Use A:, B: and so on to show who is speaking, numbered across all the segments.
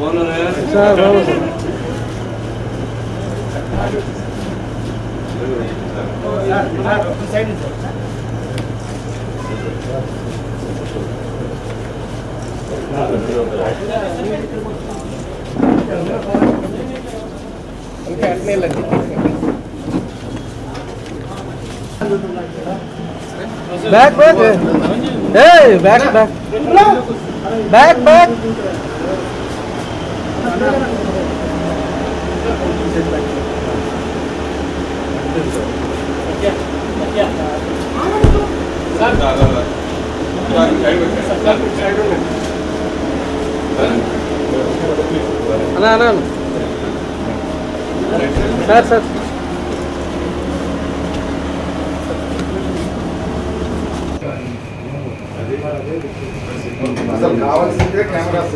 A: పోకండి sir బాబు sir back back ఏ back back back back అన్నా అన్నా అన్నా. సార్ సార్
B: అసలు కావాల్సిందే కెమెరాస్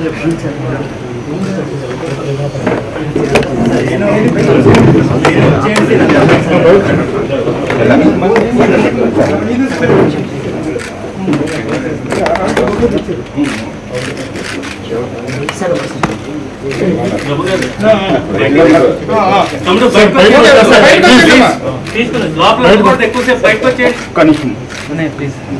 B: ఆడియన్స్ లేకపోయినా కూడా స్క్రీన్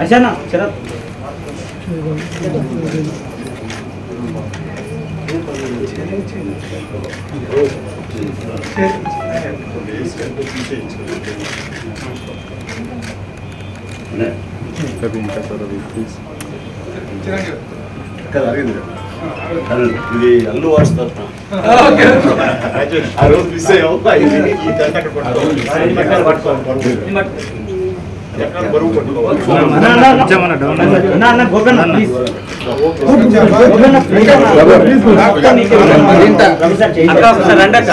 A: అశానా శరత్
C: ఇది అల్లు వార్స్ తరఫున ఆ రోజు మిస్ అయ్యావు ఎక్కడ బరువు పట్టుకోవాలి
A: అన్న అన్న గోపన్న ప్లీజ్ అక్క ఒకసారి రండి అక్క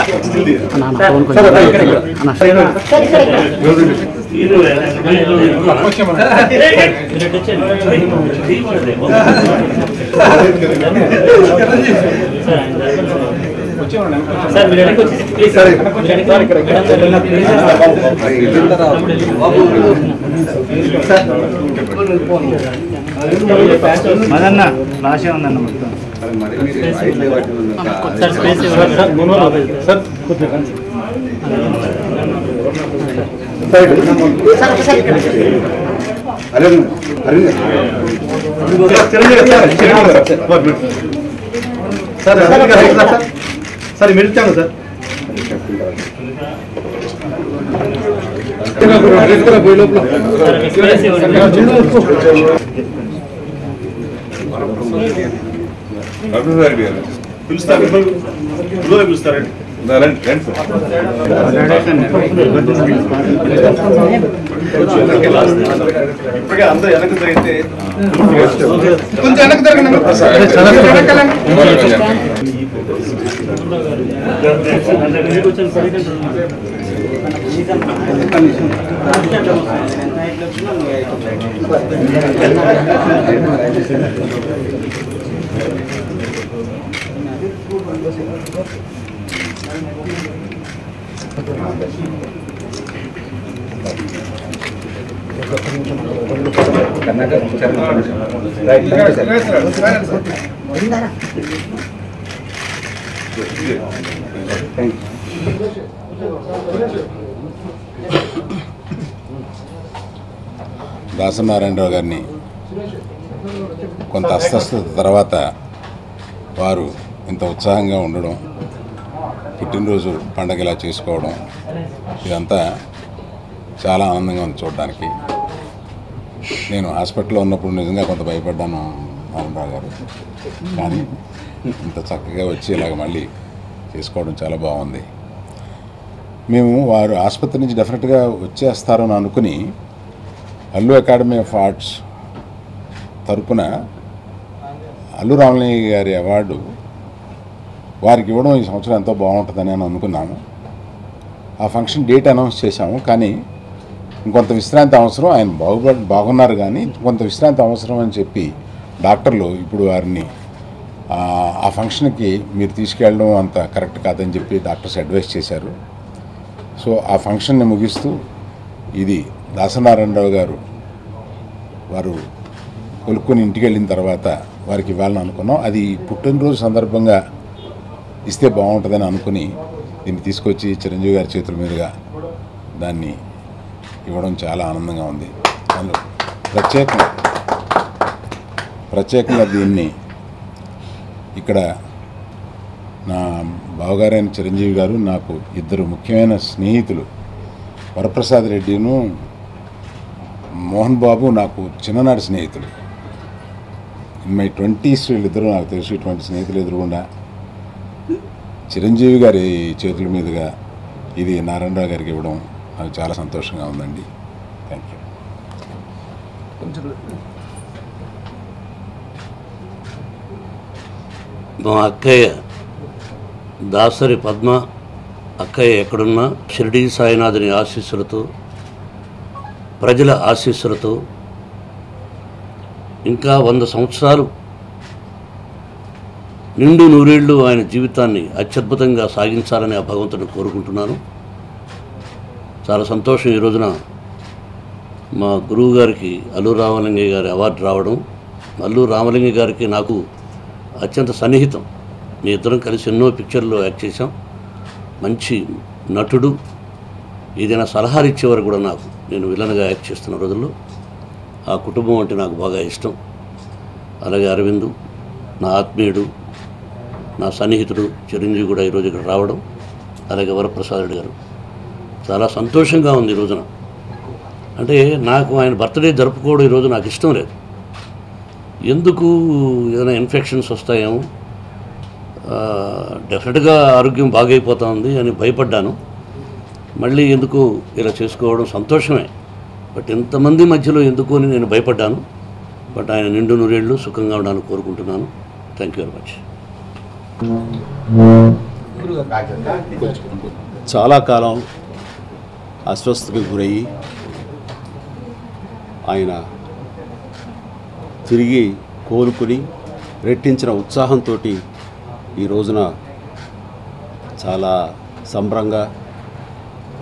A: సార్ మీరు వెనక్కి వచ్చేసి ప్లీజ్ సార్ మదన్న లాషే ఉందన్న మొత్తం sir space sir sir sir sir మిలుతాను sir
D: పిలుస్తారు పిలుస్తారు పిలుస్తారండి రండి రండి సార్ ఇప్పటికే అందరూ వెనక్కి జరిగితే
E: కొంచెం
F: దాసనారాయణరావు గారిని కొంత అస్వస్థత తర్వాత వారు ఇంత ఉత్సాహంగా ఉండడం పుట్టినరోజు పండగ ఇలా చేసుకోవడం ఇదంతా చాలా ఆనందంగా ఉంది చూడడానికి. నేను హాస్పిటల్లో ఉన్నప్పుడు నిజంగా కొంత భయపడ్డాను నారాయణరావు గారు. కానీ ఇంత చక్కగా వచ్చి ఇలాగ మళ్ళీ చేసుకోవడం చాలా బాగుంది. మేము వారు ఆసుపత్రి నుంచి డెఫినెట్గా వచ్చేస్తారని అనుకుని అల్లు అకాడమీ ఆఫ్ ఆర్ట్స్ తరపున అల్లు రామలయ్య గారి అవార్డు వారికి ఇవ్వడం ఈ సంవత్సరం ఎంతో బాగుంటుందని అని అనుకున్నాము. ఆ ఫంక్షన్ డేట్ అనౌన్స్ చేశాము. కానీ ఇంకొంత విశ్రాంతి అవసరం ఆయన బాగుప బాగున్నారు కానీ కొంత విశ్రాంతి అవసరం అని చెప్పి డాక్టర్లు ఇప్పుడు వారిని ఆ, ఫంక్షన్కి మీరు తీసుకెళ్ళడం అంత కరెక్ట్ కాదని చెప్పి డాక్టర్స్ అడ్వైస్ చేశారు. సో ఆ ఫంక్షన్ని ముగిస్తూ ఇది దాసనారాయణరావు గారు వారు కొలుక్కొని ఇంటికి వెళ్ళిన తర్వాత వారికి ఇవ్వాలని అనుకున్నాం. అది పుట్టినరోజు సందర్భంగా ఇస్తే బాగుంటుందని అనుకుని దీన్ని తీసుకొచ్చి చిరంజీవి గారి చేతుల మీదుగా దాన్ని ఇవ్వడం చాలా ఆనందంగా ఉంది. అందులో ప్రత్యేకంగా ప్రత్యేకంగా దీన్ని ఇక్కడ నా బావగారైన చిరంజీవి గారు నాకు ఇద్దరు ముఖ్యమైన స్నేహితులు వరప్రసాద్ రెడ్డిను మోహన్ బాబు నాకు చిన్ననాటి స్నేహితులు. మై ట్వంటీస్ వీళ్ళిద్దరూ నాకు తెలుసు ఇటువంటి స్నేహితులు ఎదురుగుండా చిరంజీవి గారి చేతుల మీదుగా ఇది నారాయణరావు గారికి ఇవ్వడం నాకు చాలా సంతోషంగా ఉందండి. థ్యాంక్ యూ
B: మా అక్కయ్య దాసరి పద్మ అక్కయ్య ఎక్కడున్నా షిరిడి సాయినాథుని ఆశీస్సులతో ప్రజల ఆశీస్సులతో ఇంకా వంద సంవత్సరాలు నిండు నూరేళ్ళు ఆయన జీవితాన్ని అత్యద్భుతంగా సాగించాలని ఆ భగవంతుని కోరుకుంటున్నాను. చాలా సంతోషం ఈ రోజున మా గురువు గారికి అల్లు రామలింగయ్య గారి అవార్డు రావడం. అల్లు రామలింగ గారికి నాకు అత్యంత సన్నిహితం. మీ ఇద్దరం కలిసి ఎన్నో పిక్చర్లో యాక్ట్ చేశాం. మంచి నటుడు. ఏదైనా సలహాలు ఇచ్చేవారు కూడా నాకు. నేను విలన్గా యాక్ట్ చేస్తున్న రోజుల్లో. ఆ కుటుంబం అంటే నాకు బాగా ఇష్టం. అలాగే అరవిందు నా ఆత్మీయుడు నా సన్నిహితుడు చిరంజీవి కూడా ఈరోజు ఇక్కడ రావడం అలాగే వరప్రసాద్ రెడ్డి గారు. చాలా సంతోషంగా ఉంది ఈ రోజున. అంటే నాకు ఆయన బర్త్డే జరుపుకోవడం ఈరోజు నాకు ఇష్టం లేదు. ఎందుకు ఏదైనా ఇన్ఫెక్షన్స్ వస్తాయేమో? డెఫినెట్గా ఆరోగ్యం బాగైపోతా ఉంది అని భయపడ్డాను. మళ్ళీ ఎందుకు ఇలా చేసుకోవడం సంతోషమే. బట్ ఇంతమంది మధ్యలో ఎందుకు అని నేను భయపడ్డాను. బట్ ఆయన నిండు నూరేళ్ళు సుఖంగా ఉండాలని కోరుకుంటున్నాను. Thank you very much.
C: చాలా కాలం అస్వస్థకు గురయ్యి ఆయన తిరిగి కోలుకుని రెట్టించిన ఉత్సాహంతో ఈ రోజున చాలా సంబరంగా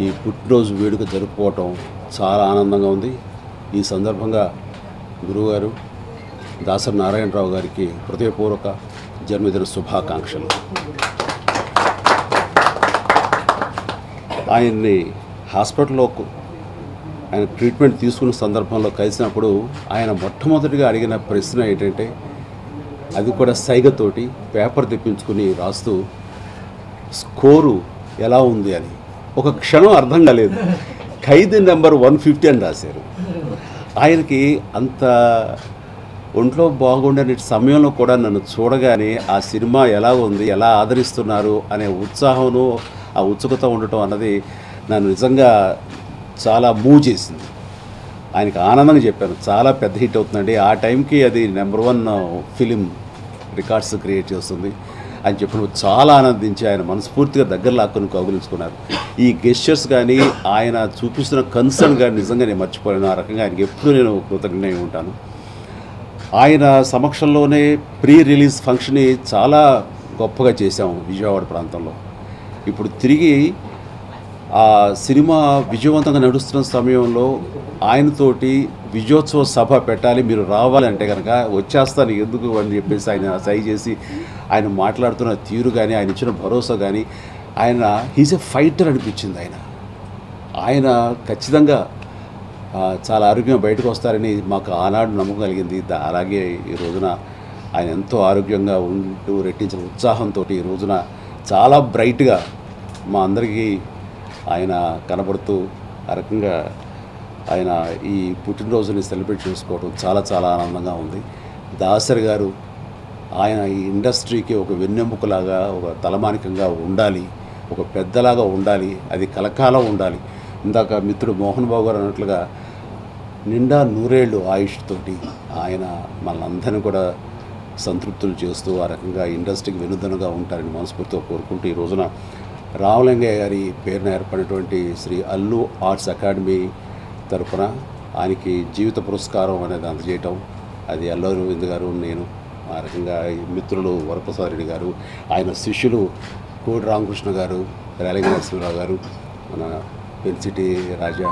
C: ఈ పుట్టినరోజు వేడుక జరుపుకోవటం చాలా ఆనందంగా ఉంది. ఈ సందర్భంగా గురువుగారు దాసరి నారాయణరావు గారికి హృదయపూర్వక జన్మదిన శుభాకాంక్షలు. ఆయన్ని హాస్పిటల్లో ఆయన ట్రీట్మెంట్ తీసుకున్న సందర్భంలో కలిసినప్పుడు ఆయన మొట్టమొదటిగా అడిగిన ప్రశ్న ఏంటంటే అది కూడా సైగతోటి పేపర్ తెప్పించుకుని రాస్తూ స్కోరు ఎలా ఉంది? అని. ఒక క్షణం అర్థం కాలేదు. ఖైదీ నెంబర్ వన్ ఫిఫ్టీ అని రాశారు. ఆయనకి అంత ఒంట్లో బాగుండని సమయంలో కూడా నన్ను చూడగానే ఆ సినిమా ఎలా ఉంది ఎలా ఆదరిస్తున్నారు అనే ఉత్సాహంను ఆ ఉత్సుకత ఉండటం అన్నది నన్ను నిజంగా చాలా మూవ్ చేసింది. ఆయనకి ఆనందంగా చెప్పాను. చాలా పెద్ద హిట్ అవుతుందండి. ఆ టైంకి అది number one film records create చేస్తుంది అని చెప్పిన చాలా ఆనందించి ఆయన మనస్ఫూర్తిగా దగ్గర లాక్కొని కౌగులించుకున్నారు. ఈ గెస్టర్స్ కానీ ఆయన చూపిస్తున్న కన్సర్న్ కానీ నిజంగా నేను మర్చిపోలేను. ఆ రకంగా ఆయనకి ఎప్పుడూ నేను కృతజ్ఞ ఉంటాను. ఆయన సమక్షంలోనే ప్రీ రిలీజ్ ఫంక్షన్ని చాలా గొప్పగా చేశాము విజయవాడ ప్రాంతంలో. ఇప్పుడు తిరిగి ఆ సినిమా విజయవంతంగా నడుస్తున్న సమయంలో ఆయనతోటి విజయోత్సవ సభ పెట్టాలి మీరు రావాలంటే కనుక వచ్చేస్తాను ఎందుకు అని చెప్పేసి ఆయన సై చేసి ఆయన మాట్లాడుతున్న తీరు కానీ ఆయన ఇచ్చిన భరోసా కానీ ఆయన హీజ్ ఎ ఫైటర్ అనిపించింది ఆయన. ఆయన ఖచ్చితంగా చాలా ఆరోగ్యం బయటకు వస్తారని మాకు ఆనాడు నమ్మకం కలిగింది. అలాగే ఈ రోజున ఆయన ఎంతో ఆరోగ్యంగా ఉంటూ రెట్టించిన ఉత్సాహంతో ఈ రోజున చాలా బ్రైట్గా మా అందరికీ ఆయన కనబడుతూ ఆ రకంగా ఆయన ఈ పుట్టినరోజుని సెలబ్రేట్ చేసుకోవడం చాలా చాలా ఆనందంగా ఉంది. దాసరి గారు ఆయన ఈ ఇండస్ట్రీకి ఒక వెన్నెముకలాగా ఒక తలమానికంగా ఉండాలి ఒక పెద్దలాగా ఉండాలి అది కలకాలం ఉండాలి. ఇందాక మిత్రుడు మోహన్ బాబు గారు అన్నట్లుగా నిండా నూరేళ్ళు ఆయుష్ తోటి ఆయన మనందరిని కూడా సంతృప్తులు చేస్తూ ఆ రకంగా ఇండస్ట్రీకి వెనుదనగా ఉంటారని మనస్ఫూర్తిగా కోరుకుంటూ ఈ రోజున రామలింగయ్య గారి పేరున ఏర్పడినటువంటి శ్రీ అల్లు ఆర్ట్స్ అకాడమీ తరపున ఆయనకి జీవిత పురస్కారం అనేది అందజేయటం. అది అల్లు అరవింద్ గారు నేను ఆ రకంగా ఈ మిత్రులు వరప్రసాద్ గారు ఆయన శిష్యులు కోడి రామకృష్ణ గారు రేలంగి నరసింహరావు గారు మన పెన్సిటీ రాజా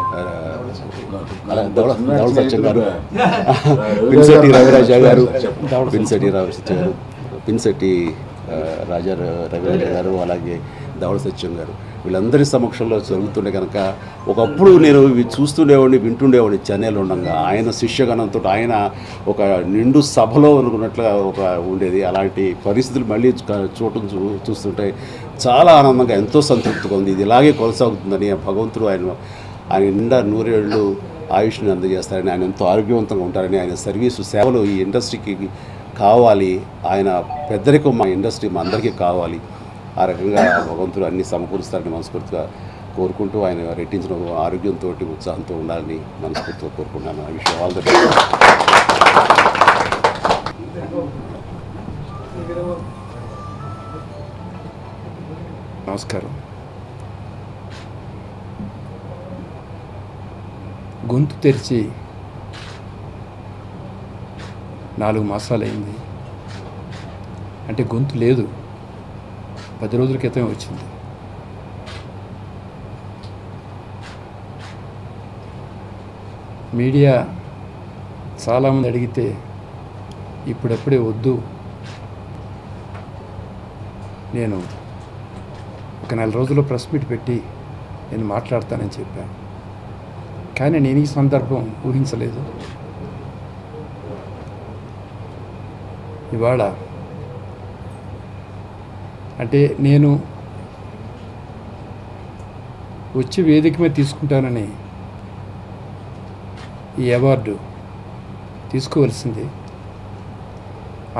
C: సత్యం గారు పిన్సెట్టి రవిరాజా గారు పిన్సెట్టి రవి సత్యం గారు పిన్సెట్టి ఆ, రాజా రవిరాజా గారు అలాగే దౌడ సత్యం గారు వీళ్ళందరి సమక్షంలో జరుగుతుండే కనుక ఒకప్పుడు నేను ఇవి చూస్తుండేవాడిని వింటుండేవాడిని చెన్నైలో ఉండగా. ఆయన శిష్యగణంతో ఆయన ఒక నిండు సభలో అనుకున్నట్లుగా ఒక ఉండేది. అలాంటి పరిస్థితులు మళ్ళీ చూ- చూడటం చూ చూస్తుంటే చాలా ఆనందంగా ఎంతో సంతృప్తిగా ఉంది. ఇది ఇలాగే కొనసాగుతుందని భగవంతుడు ఆయన ఆయన నిండా నూరేళ్ళు ఆయుష్ని అందజేస్తారని ఆయన ఎంతో ఆరోగ్యవంతంగా ఉంటారని ఆయన సర్వీసు సేవలు ఈ ఇండస్ట్రీకి కావాలి. ఆయన పెద్దరికం మా ఇండస్ట్రీ మా అందరికీ కావాలి. ఆ రకంగా భగవంతుడు అన్ని సమకూరుస్తారని మనస్ఫూర్తిగా కోరుకుంటూ ఆయన రెట్టించిన ఆరోగ్యంతో ఉత్సాహంతో ఉండాలని మనస్ఫూర్తిగా కోరుకుంటున్నాను. ఆ విషయం ఆల్
G: నమస్కారం. గొంతు తెరిచి నాలుగు మాసాలైంది. అంటే గొంతు లేదు. పది రోజుల క్రితమే వచ్చింది. మీడియా చాలామంది అడిగితే ఇప్పుడప్పుడే వద్దు. నేను ఒక నెల రోజుల్లో ప్రెస్ మీట్ పెట్టి నేను మాట్లాడతానని చెప్పాను కానీ నేను ఈ సందర్భం ఊహించలేదు. ఇవాళ అంటే నేను వచ్చి వేదిక మీద తీసుకుంటానని ఈ అవార్డు తీసుకోవలసింది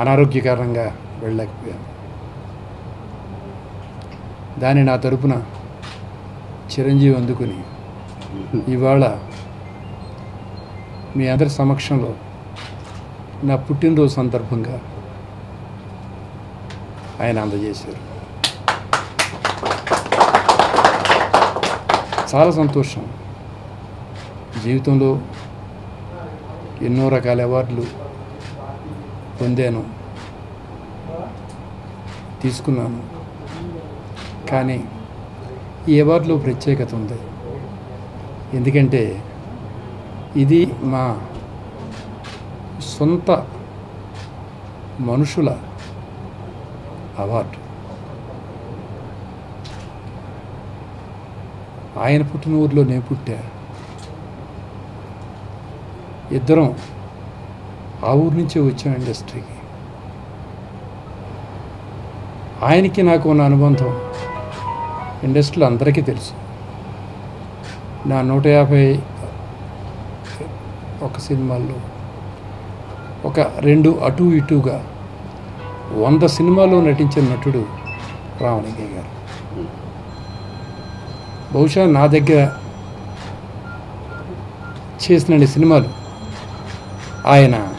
G: అనారోగ్య కారణంగా వెళ్ళలేకపోయాను. దాన్ని నా తరపున చిరంజీవి అందుకుని ఇవాళ మీ అందరి సమక్షంలో నా పుట్టినరోజు సందర్భంగా ఆయన అందజేశారు. చాలా సంతోషం. జీవితంలో ఎన్నో రకాల అవార్డులు పొందాను. తీసుకున్నాను. కానీ ఈ అవార్డులో ప్రత్యేకత ఉంది. ఎందుకంటే ఇది మా సొంత మనుషుల అవార్డు. ఆయన పుట్టిన ఊరిలో నేను పుట్టా. ఇద్దరం ఆ ఊరి నుంచే వచ్చాం ఇండస్ట్రీకి. ఆయనకి నాకు ఉన్న అనుబంధం ఇండస్ట్రీలో అందరికీ తెలుసు. నా నూట యాభై ఒక సినిమాల్లో ఒక రెండు అటు ఇటుగా వంద సినిమాల్లో నటించిన నటుడు రామలింగయ్య గారు. బహుశా నా దగ్గర చేసిన సినిమాలు ఆయన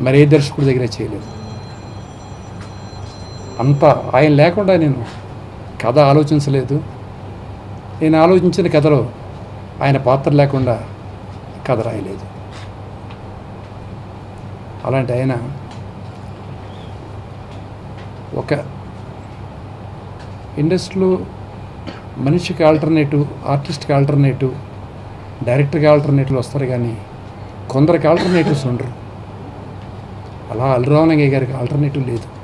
G: మరే దర్శకుడి దగ్గర చేయలేదు. అంత ఆయన లేకుండా నేను కథ ఆలోచించలేదు. నేను ఆలోచించిన కథలో ఆయన పాత్ర లేకుండా కథ రాయలేదు. అలాంటి ఆయన ఒక ఇండస్ట్రీలో మనిషికి ఆల్టర్నేటివ్ ఆర్టిస్ట్కి ఆల్టర్నేటివ్ డైరెక్టర్కి ఆల్టర్నేటివ్లు వస్తారు కానీ కొందరికి ఆల్టర్నేటివ్స్ ఉండరు. అలా అల్లురామలింగయ్య గారికి ఆల్టర్నేటివ్ లేదు.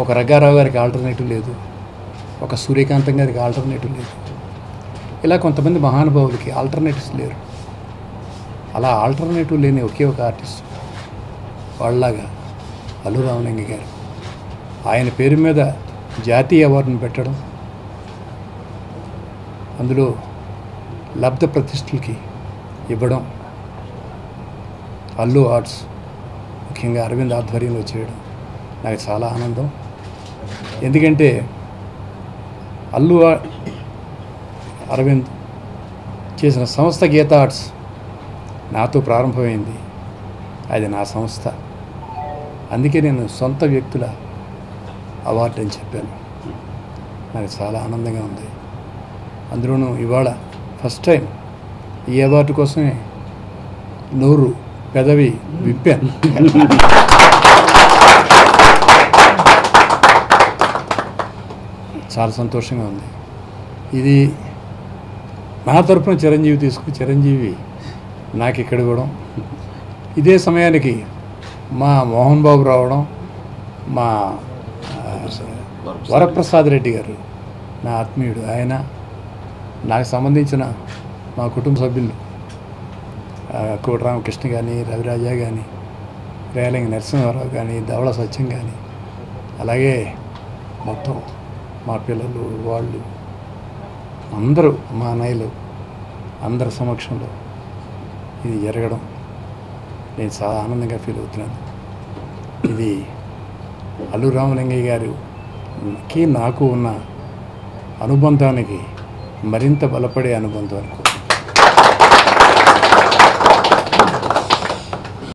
G: ఒక రగ్గారావు గారికి ఆల్టర్నేటివ్ లేదు. ఒక సూర్యకాంతం గారికి ఆల్టర్నేటివ్ లేదు. ఇలా కొంతమంది మహానుభావులకి ఆల్టర్నేటివ్స్ లేరు. అలా ఆల్టర్నేటివ్ లేని ఒకే ఒక ఆర్టిస్ట్ వాళ్ళలాగా అల్లు రామలింగ గారు. ఆయన పేరు మీద జాతీయ అవార్డును పెట్టడం అందులో లబ్ధ ప్రతిష్టలకి ఇవ్వడం అల్లు ఆర్ట్స్ ముఖ్యంగా అరవింద్ ఆధ్వర్యంలో చేయడం నాకు చాలా ఆనందం. ఎందుకంటే అల్లు అరవింద్ చేసిన సంస్థ గీత ఆర్ట్స్ నాతో ప్రారంభమైంది. అది నా సంస్థ. అందుకే నేను సొంత వ్యక్తుల అవార్డు అని చెప్పాను. నాకు చాలా ఆనందంగా ఉంది. అందులోనూ ఇవాళ ఫస్ట్ టైం ఈ అవార్డు కోసమే నోరు పెదవి విప్పాను. చాలా సంతోషంగా ఉంది. ఇది నా తరపున చిరంజీవి తీసుకు చిరంజీవి నాకు ఇక్కడ ఇవ్వడం. ఇదే సమయానికి మా మోహన్ బాబు రావడం మా వరప్రసాద్ రెడ్డి గారు నా ఆత్మీయుడు. ఆయన నాకు సంబంధించిన మా కుటుంబ సభ్యులు. ఆ, కోటి రామకృష్ణ కానీ రవిరాజా కానీ రేలంగి నరసింహారావు కానీ ధవళ సత్యం కానీ అలాగే మొత్తం మా పిల్లలు వాళ్ళు అందరూ మా అన్నయ్యలు అందరి సమక్షంలో ఇది జరగడం నేను చాలా ఆనందంగా ఫీల్ అవుతున్నాను. ఇది అల్లు రామలింగయ్య గారికి నాకు ఉన్న అనుబంధానికి మరింత బలపడే అనుబంధం అనుకో